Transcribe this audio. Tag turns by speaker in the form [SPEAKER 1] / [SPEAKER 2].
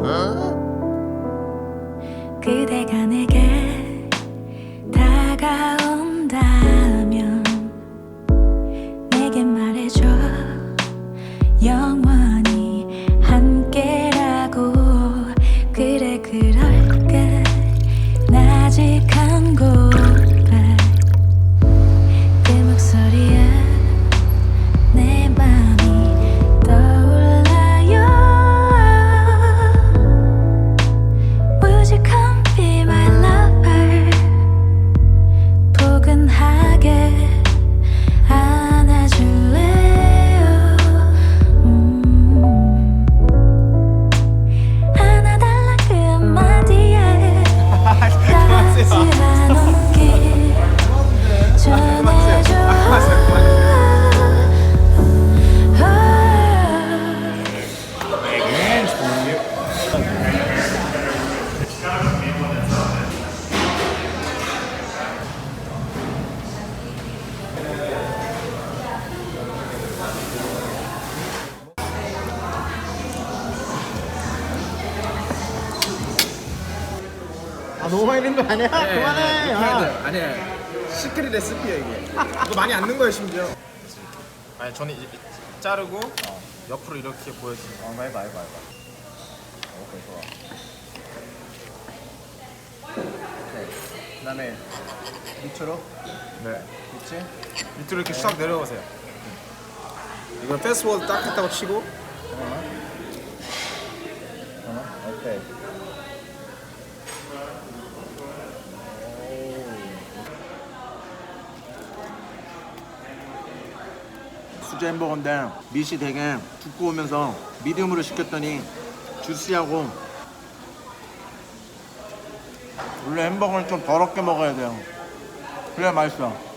[SPEAKER 1] 아, 어? 그대가 내게 다가온다면 내게 말해줘. 영원
[SPEAKER 2] 아 너무 많이 넣은 거 아니야? 그만해. 아.
[SPEAKER 3] 아니야 시크릿 레시피야 이게 이거 많이 안 넣은 거야 심지어 아니 저는 이, 이- 자르고 옆으로 이렇게 보여주는 거
[SPEAKER 2] 어, 해봐, 해봐, 해봐. 오케이, 좋아. 오케이. 그다음에 밑으로,
[SPEAKER 3] 네
[SPEAKER 2] 그렇지?
[SPEAKER 3] 밑으로 이렇게 싹 내려오세요 이거 패스워드 딱 했다고 치고
[SPEAKER 2] 어, 오케이. 수제 햄버거인데 밑이 되게 두꺼우면서 미디움으로 시켰더니 주시하고 원래 햄버거는 좀 더럽게 먹어야 돼요. 그래야 맛있어.